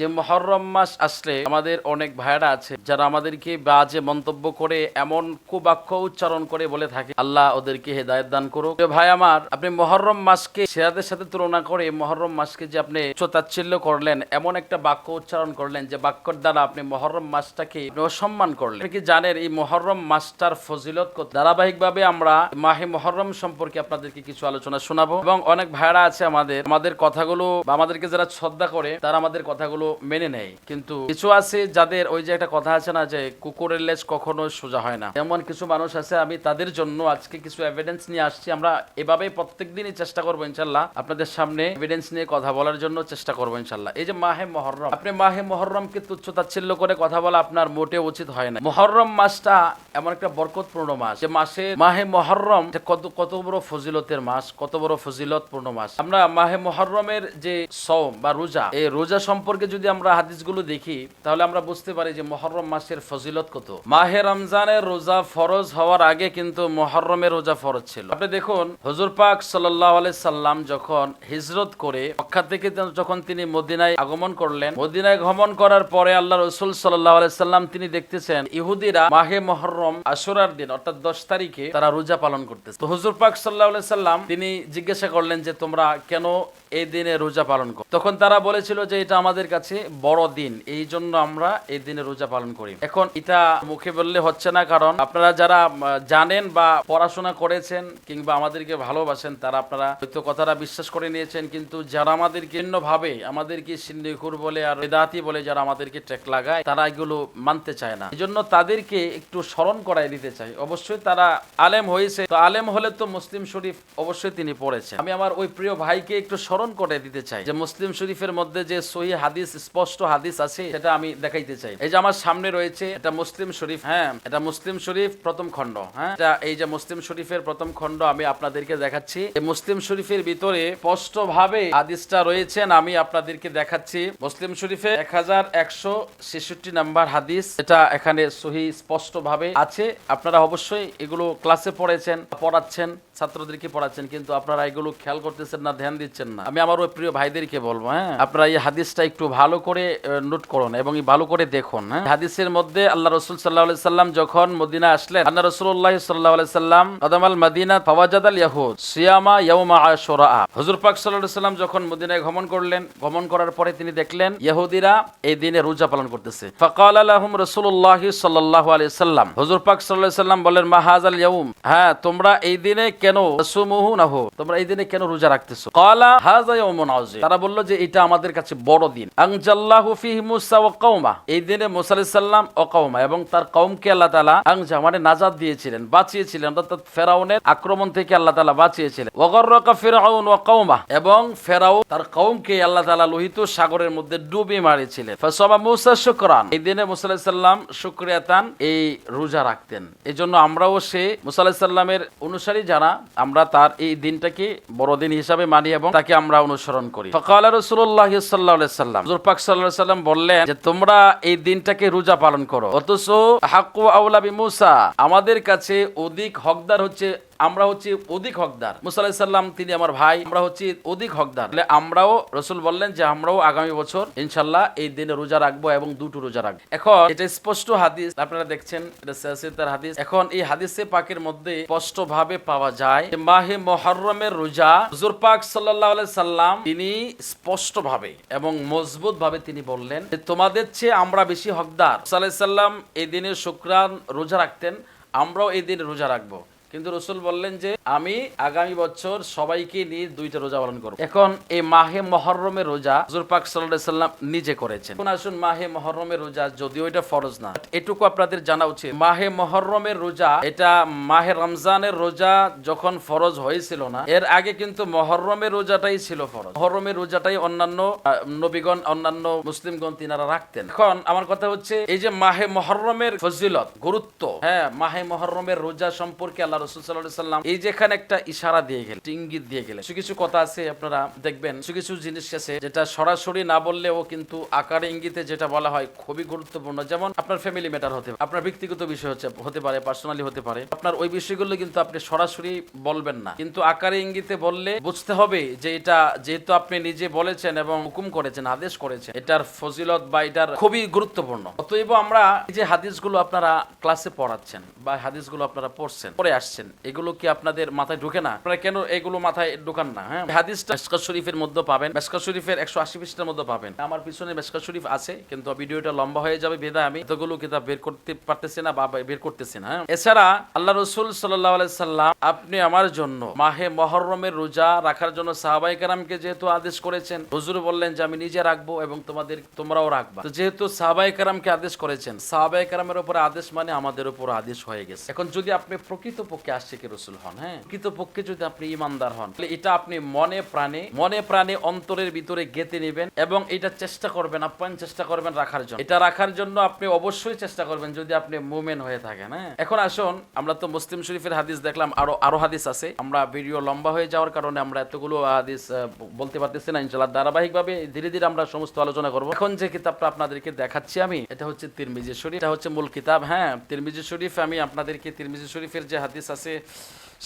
যে মহরম মাস আসলে আমাদের অনেক ভাইয়েরা আছে, যারা আমাদেরকে বাজে মন্তব্য করে, এমন কুবাক্য উচ্চারণ করে বলে থাকে। আল্লাহ ওদেরকে হেদায়ত দান করুক। ভাই আমার, আপনি মহরম মাসকে, সেরাদের সাথে তুলনা করে মহরম মাসকে যে আপনি চোতাচ্ছিল্য করলেন, এমন একটা বাক্য উচ্চারণ করলেন যে বাক্যর দ্বারা আপনি মহরম মাসটাকে অসম্মান করলেন। কি জানেন এই মহরম মাসটার ফজিলত ধারাবাহিকভাবে আমরা মাহে মহরম সম্পর্কে আপনাদেরকে কিছু আলোচনা শোনাবো। এবং অনেক ভাইরা আছে আমাদের আমাদের কথাগুলো বা আমাদেরকে যারা শ্রদ্ধা করে, তারা আমাদের কথাগুলো মেনে নেয়। কিন্তু কিছু আছে যাদের ওই যে একটা কথা আছে না যে কুকুরের লেজ কখনো সোজা হয় না। এমন কিছু মানুষ আছে, আমি তাদের জন্য আজকে কিছু এভিডেন্স নিয়ে আসছি। আমরা এভাবে প্রত্যেক দিনই চেষ্টা করব ইনশাল্লাহ আপনাদের সামনে এভিডেন্স নিয়ে কথা বলার জন্য চেষ্টা করব ইনশাল্লাহ। এই যে মাহে মহরম, আপনি মাহে মহরমকে তুচ্ছ তাচ্ছিল্য করে কথা বলা আপনার মোটে উচিত হয় না। মহরম মাসটা এমন একটা বরকতপূর্ণ মাস। যে মাসে মাহে মহরম কত কত বড় ফজিলতের মাস, কত বড় ফজিলতপূর্ণ মাস। আমরা মাহে মহরমের যে সওম বা রোজা, এই রোজা সম্পর্কে যদি আমরা হাদিসগুলো দেখি, তাহলে আমরা বুঝতে পারি যে মহরম মাসের ফজিলত কত। মাহে রমজানের রোজা ফরজ হওয়ার আগে কিন্তু মহরমের রোজা ফরজ ছিল। আপনি দেখুন, হুজুর পাক সাল্লাহ সাল্লাম যখন হিজরত করে মক্কা থেকে যখন তিনি মদিনায় আগমন করলেন, মদিনায় গমন করার পরে আল্লাহ রসুল সাল্লাহ সাল্লাম তিনি দেখতেছেন, ইহুদিরা মাহে মহরম আশুরার দিন, অর্থাৎ দশ তারিখে তারা রোজা পালন করতেছে। তো হুজুর পাক সাল্লাহ সাল্লাম তিনি জিজ্ঞাসা করলেন যে তোমরা কেন এই দিনে রোজা পালন করো? তখন তারা বলেছিল যে এটা আমাদের কাছে বড় দিন। এই জন্য আমরা এই দিনে রোজা পালন করি। এখন এটা মুখে বললে হচ্ছে না, কারণ আপনারা যারা জানেন বা পড়াশোনা করেছেন কিংবা আমাদেরকে ভালোবাসেন, তারা আপনারা হয়তো কথাটা বিশ্বাস করে নিয়েছেন, কিন্তু যারা আমাদেরকে ভাবে আমাদেরকে সিন্ডিকুর বলে আর বেদাতি বলে যারা আমাদেরকে ট্রেক লাগায়, তারা এগুলো মানতে চায় না। এই জন্য তাদেরকে একটু স্মরণ করাই দিতে চাই। অবশ্যই তারা আলেম হয়েছে, তো আলেম হলে তো মুসলিম শরীফ অবশ্যই তিনি পড়েছেন। আমি আমার ওই প্রিয় ভাইকে একটু স্মরণ করে দিতে চাই যে, মুসলিম শরীফের মধ্যে যে সহি হাদিস স্পষ্ট হাদিস আছে, সেটা আমি দেখাইতে চাই। এই যে আমার সামনে রয়েছে, এটা মুসলিম শরীফ হ্যাঁ এটা মুসলিম শরীফ প্রথম খণ্ড হ্যাঁ এটা এই যে মুসলিম শরীফের প্রথম খণ্ড আমি আপনাদেরকে দেখাচ্ছি। এই মুসলিম শরীফের ভিতরে স্পষ্ট ভাবে হাদিসটা রয়েছেন আমি আপনাদেরকে দেখাচ্ছি। মুসলিম শরীফে এক হাজার একশো ছেষট্টি নাম্বার হাদিস, এটা এখানে সহি স্পষ্ট ভাবে আছে। আপনারা অবশ্যই এগুলো ক্লাসে পড়েছেন, পড়াচ্ছেন, ছাত্রদেরকে পড়াচ্ছেন, কিন্তু আপনারা এগুলো খেয়াল করতেছেন না, ধ্যান দিচ্ছেন না। আমি আমার ওই প্রিয় ভাইদেরকে বলব হ্যাঁ আপনারা এই হাদিসটা একটু ভালো করে নোট করুন এবং ভালো করে দেখুন হ্যাঁ? হাদিসের মধ্যে আল্লাহ রসুল সাল্লাহ সাল্লাম যখন মদিনা আসলেন আল্লাহ রসুল্লাহ সাল্লাহ সাল্লাম আদামাল মাদিনা ফাওয়াজাদ আল ইয়াহুদ সিয়ামা ইয়াউমা আশরা হুজুর পাক সাল্লাহ সাল্লাম যখন মদিনায় গমন করলেন, গমন করার পরে তিনি দেখলেন, ইহুদিরা এই দিনে রোজা পালন করতেছে। ফাকাল আলাহুম রসুল্লাহ সাল্লাহ আলাইহি সাল্লাম হুজুর পাক সাল্লাহ সাল্লাম বলেন মাহাজ আল ইয়াউম? হ্যাঁ তোমরা এই দিনে কেন সুমুহু না তোমরা এই দিনে কেন রোজা রাখতেছো? কালা হাজা ইয়াউমুন তারা বলল যে, এটা আমাদের কাছে বড় দিন। এই সাগরের মধ্যে এই দিনে মুসা আলাইহিস সালাম শুকরিয়াতান এই রোজা রাখতেন। এই জন্য আমরাও সে মুসা অনুসারী যারা, আমরা তার এই দিনটাকে বড়দিন হিসাবে মানি এবং তাকে আমরা অনুসরণ করি। রসুল্লাহ সাল্লাহ সাল্লাম। পাক সাল্লাহ সাল্লাম বললেন যে, তোমরা এই দিনটাকে রোজা পালন করো। অথচ হাক্কু আউলাবি মুসা, আমাদের কাছে অধিক হকদার হচ্ছে আমরা হচ্ছি অধিক হকদার। মুসাল্লাহ সাল্লাম তিনি আমার ভাই, আমরা হচ্ছি অধিক হকদার। তাহলে আমরাও, রসুল বললেন যে আমরাও আগামী বছর ইনশাল্লাহ এই দিনে রোজা রাখব এবং দুটো রোজা রাখব। এখন এটা স্পষ্ট হাদিস, আপনারা দেখছেন, এটা হাদিস। এখন এই হাদিসে পাকের মধ্যে স্পষ্ট ভাবে পাওয়া যায় মাহে মহরমের রোজা হুজুর পাক সাল্লাহ সাল্লাম তিনি স্পষ্ট ভাবে এবং মজবুত ভাবে তিনি বললেন যে তোমাদের চেয়ে আমরা বেশি হকদার। সাল্লাহ সাল্লাম এই দিনে শুক্রান রোজা রাখতেন, আমরাও এই দিনে রোজা রাখব। কিন্তু রসুল বললেন যে, আমি আগামী বছর সবাইকে নিয়ে দুইটা রোজা পালন করব। এখন এই মাহে মহরমের রোজা হুজুর পাক সাল্লাহ সাল্লাম নিজে করেছেন। এখন আসুন মাহে মহরমের রোজা, যদিও এটা ফরজ না। এটুকু আপনাদের জানা উচিত, মাহে মহরমের রোজা এটা মাহে রমজানের রোজা যখন ফরজ হয়েছিল না, এর আগে কিন্তু মহরমের রোজাটাই ছিল ফরজ। মহরমের রোজাটাই অন্যান্য নবীগণ, অন্যান্য মুসলিমগণ তিনারা রাখতেন। এখন আমার কথা হচ্ছে, এই যে মাহে মহরমের ফজিলত, গুরুত্ব হ্যাঁ মাহে মহরমের রোজা সম্পর্কে আল্লাহ রসুল সাল্লাহ সাল্লাম এই যেখানে একটা ইশারা দিয়ে গেলেন ইঙ্গিত দিয়ে গেলেন। কিছু কিছু কথা আছে আপনারা দেখবেন, কিছু কিছু জিনিস আছে যেটা সরাসরি না বললেও কিন্তু আকারে ইঙ্গিতে যেটা বলা হয় খুবই গুরুত্বপূর্ণ। যেমন আপনার ফ্যামিলি ম্যাটার হতে পারে, আপনার ব্যক্তিগত বিষয় হচ্ছে, হতে পারে পার্সোনালি হতে পারে। আপনার ওই বিষয়গুলো কিন্তু আপনি সরাসরি বলবেন না। কিন্তু আকারে ইঙ্গিতে বললে বুঝতে হবে যে এটা যেহেতু আপনি নিজে বলেছেন এবং হুকুম করেছেন, আদেশ করেছেন, এটার ফজিলত বা এটার খুবই গুরুত্বপূর্ণ। অতএব আমরা এই যে হাদিসগুলো আপনারা ক্লাসে পড়াচ্ছেন বা হাদিসগুলো আপনারা পড়ছেন, পড়ে আসছেন এগুলো কি আপনাদের মাথায় ঢুকে না? আপনারা কেন এগুলো মাথায় ঢুকান না হ্যাঁ? হাদিসটা মেসকা শরীফের মধ্যে পাবেন মেসকা শরীফের একশো আশি পৃষ্ঠার মধ্যে পাবেন। আমার পিছনে মেসকা শরীফ আছে, কিন্তু ভিডিওটা লম্বা হয়ে যাবে, বেদা আমি এতগুলো কিতাব বের করতে পারতেছি না বা বের করতেছি না হ্যাঁ? এছাড়া আল্লাহ রসুল সাল্লাহ সাল্লাম আপনি আমার জন্য মাহে মহরমের রোজা রাখার জন্য সাহাবাই কারামকে যেহেতু আদেশ করেছেন, হুজুর বললেন যে আমি নিজে রাখব এবং তোমাদের, তোমরাও রাখবা। তো যেহেতু সাহাবাই কারামকে আদেশ করেছেন সাহাবাই কারামের উপরে আদেশ মানে আমাদের উপর আদেশ হয়ে গেছে। এখন যদি আপনি প্রকৃত পক্ষে আশিকে রসুল হন হ্যাঁ? প্রকৃত পক্ষে যদি আপনি ইমানদার হন, তাহলে এটা আপনি মনে প্রাণে মনে প্রাণে অন্তরের ভিতরে গেতে নেবেন এবং এটা চেষ্টা করবেন, আপ্যায়ন চেষ্টা করবেন রাখার জন্য। এটা রাখার জন্য আপনি অবশ্যই চেষ্টা করবেন যদি আপনি মুমেন হয়ে থাকেন হ্যাঁ? এখন আসুন, আমরা তো মুসলিম শরীফের হাদিস দেখলাম, আরও আরও হাদিস আছে। আমরা ভিডিও লম্বা হয়ে যাওয়ার কারণে আমরা এতগুলো হাদিস বলতে পারতেছি না ইনশাল্লাহ ধারাবাহিকভাবে ধীরে ধীরে আমরা সমস্ত আলোচনা করব। এখন যে কিতাবটা আপনাদেরকে দেখাচ্ছি আমি, এটা হচ্ছে তিরমিজি শরীফ, এটা হচ্ছে মূল কিতাব হ্যাঁ? তিরমিজি শরীফ আমি আপনাদেরকে তিরমিজি শরীফের যে হাদিস আছে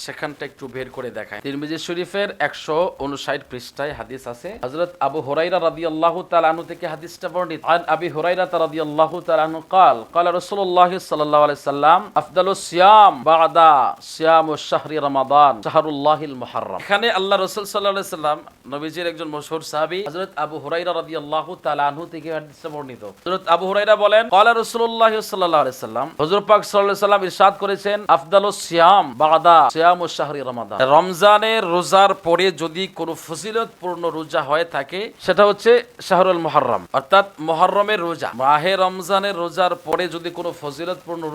সেখানটা একটু বের করে দেখায়। তিরমিজি শরীফের একশো উনষাট পৃষ্ঠায় হাদিস আছে। হজরত আবু হরাইরা রাদি আল্লাহ তালানু থেকে হাদিসটা বর্ণিত। আন আবি হরাইরা রাদি আল্লাহ তালানু কাল কাল রসুল্লাহ সাল্লাহ সাল্লাম আফদাল সিয়াম বাদা সিয়াম ও শাহরি রমাদান মহারম এখানে আল্লাহ রসুল সাল্লাহ সাল্লাম, নবীজির একজন মশহুর সাহাবি হজরত আবু হরাইরা রাদি আল্লাহ থেকে হাদিসটা বর্ণিত। হজরত আবু হরাইরা বলেন, কাল রসুল্লাহ সাল্লাহ সাল্লাম হজরত পাক সাল্লাহ সাল্লাম ইরশাদ করেছেন আফদাল সিয়াম বাদা সিয়ামুশ শাহরি রমাদান। রমজানের রোজার পরে যদি কোনো ফজিলতপূর্ণ রোজা হয়ে থাকে, সেটা হচ্ছে শাহরুল মুহররম, অর্থাৎ মুহররমের রোজা। মাহে রমজানের রোজার পরে যদি কোনো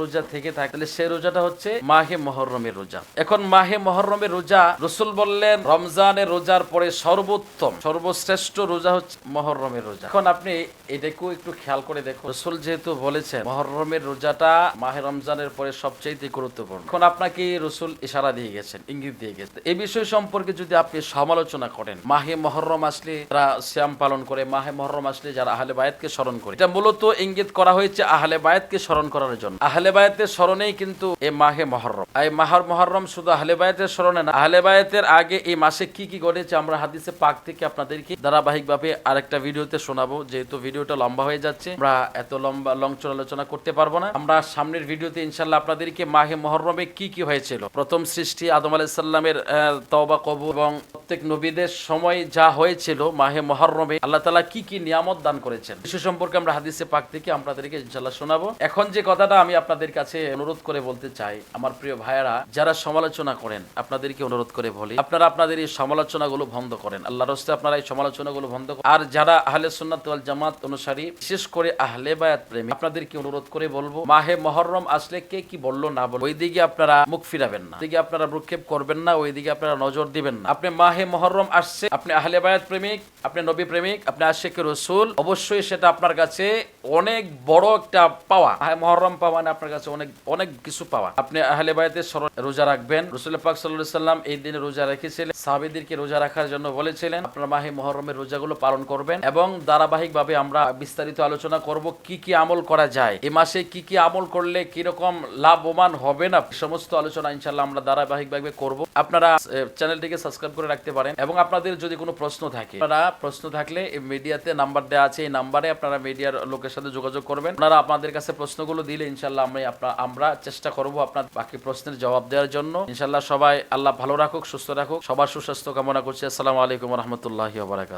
রোজা থেকে থাকে, তাহলে রোজাটা হচ্ছে মাহে মুহররমের রোজা। এখন মাহে মুহররমের রোজা, রসুল বললেন রমজানের রোজার পরে সর্বোত্তম, সর্বশ্রেষ্ঠ রোজা হচ্ছে মহররমের রোজা। এখন আপনি এটাকেও একটু খেয়াল করে দেখুন। রসুল যেহেতু বলেছেন, মহররমের রোজাটা মাহে রমজানের পরে সবচেয়ে গুরুত্বপূর্ণ। এখন আপনাকে রসুল ইশারা দিয়ে গেছেন, ইঙ্গিত দিয়ে গেছেন। এই বিষয় সম্পর্কে যদি আপনি সমালোচনা করেন, মাহে মহরম আসলে তারা শ্যাম পালন করে, মাহে মহরম আসলে যারা আহলে বায়াতকে স্মরণ করে, এটা মূলত ইঙ্গিত করা হয়েছে আহলে বায়াতকে স্মরণ করার জন্য। আহলে বায়াতের স্মরণেই কিন্তু এই মাহে মহরম। এই মাহার মহরম শুধু আহলে বায়াতের স্মরণে না, আহলে বায়াতের আগে এই মাসে কি কি ঘটেছে আমরা হাদিসে পাক থেকে আপনাদেরকে ধারাবাহিকভাবে আরেকটা ভিডিওতে শোনাবো, যেহেতু ভিডিওটা লম্বা হয়ে যাচ্ছে, আমরা এত লম্বা লংচর আলোচনা করতে পারব না। আমরা সামনের ভিডিওতে ইনশাল্লাহ আপনাদেরকে মাহে মহরমে কি কি হয়েছিল? প্রথম সৃষ্টি আদম আলাইসাল্লামের তওবা কবু এবং প্রত্যেক নবীদের সময় যা হয়েছিল মাহে মহরমে, আল্লাহ তালা কি কি নিয়ামত দান করেছেন? সে সম্পর্কে আমরা হাদিসে পাক থেকে আপনাদেরকে ইনশাল্লাহ শোনাবো। এখন যে কথাটা আমি আপনাদের কাছে অনুরোধ করে বলতে চাই, আমার প্রিয় ভাইয়েরা, যারা সমালোচনা করেন, আপনাদেরকে অনুরোধ করে বলি, আপনারা আপনাদের এই সমালোচনাগুলো বন্ধ করেন। আল্লাহ রস্তে আপনারা এই সমালোচনাগুলো বন্ধ করেন আর যারা আহলে সুন্নাত জামাত অনুসারী, বিশেষ করে আহলে বায়াত প্রেমী, আপনাদেরকে অনুরোধ করে বলব, মাহে মহরম আসলে কে কি বলল না বলব ওইদিকে আপনারা মুখ ফিরাবেন না। দিকে আপনারা ভ্রুক্ষেপ করবেন না, ওইদিকে আপনারা নজর দিবেন না। আপনি মাহে মহরম আসছে। আপনি আহলে বায়াত প্রেমিক আপনি নবী প্রেমিক আপনি আশেখ রসুল অবশ্যই সেটা আপনার কাছে অনেক বড় একটা পাওয়া। মাহে মহরম পাওয়া মানে আপনার কাছে অনেক অনেক কিছু পাওয়া। আপনি আহলে বায়াতের স্মরণ রোজা রাখবেন। রসুল পাক সাল্লাম এই দিনে রোজা রেখেছিলেন। সাহাবিদেরকে রোজা রাখার জন্য বলেছিলেন আপনার মাহে মহরমের রোজাগুলো পালন করবেন এবং ধারাবাহিকভাবে আমরা বিস্তারিত আলোচনা করব কি কি আমল করা যায়। এই মাসে কি কি আমল করলে কীরকম লাভবান হবে না সমস্ত আলোচনা ইনশাল্লাহ আমরা ধারাবাহিকভাবে করব। আপনারা আহ, চ্যানেলটিকে সাবস্ক্রাইব করে রাখতে পারেন। এবং আপনাদের যদি কোনো প্রশ্ন থাকে, আপনারা প্রশ্ন থাকলে মিডিয়াতে নাম্বার দেওয়া আছে, এই নাম্বারে আপনারা মিডিয়ার লোকের সাথে যোগাযোগ করবেন। আপনারা আপনাদের কাছে প্রশ্নগুলো দিলে ইনশাল্লাহ আমি আপনার আমরা চেষ্টা করব আপনার বাকি প্রশ্নের জবাব দেওয়ার জন্য। ইনশাল্লাহ সবাই আল্লাহ ভালো রাখুক, সুস্থ রাখুক। সবার সুস্বাস্থ্য কামনা করছি। আসসালামু আলাইকুম রহমতুল্লাহ বারাকাত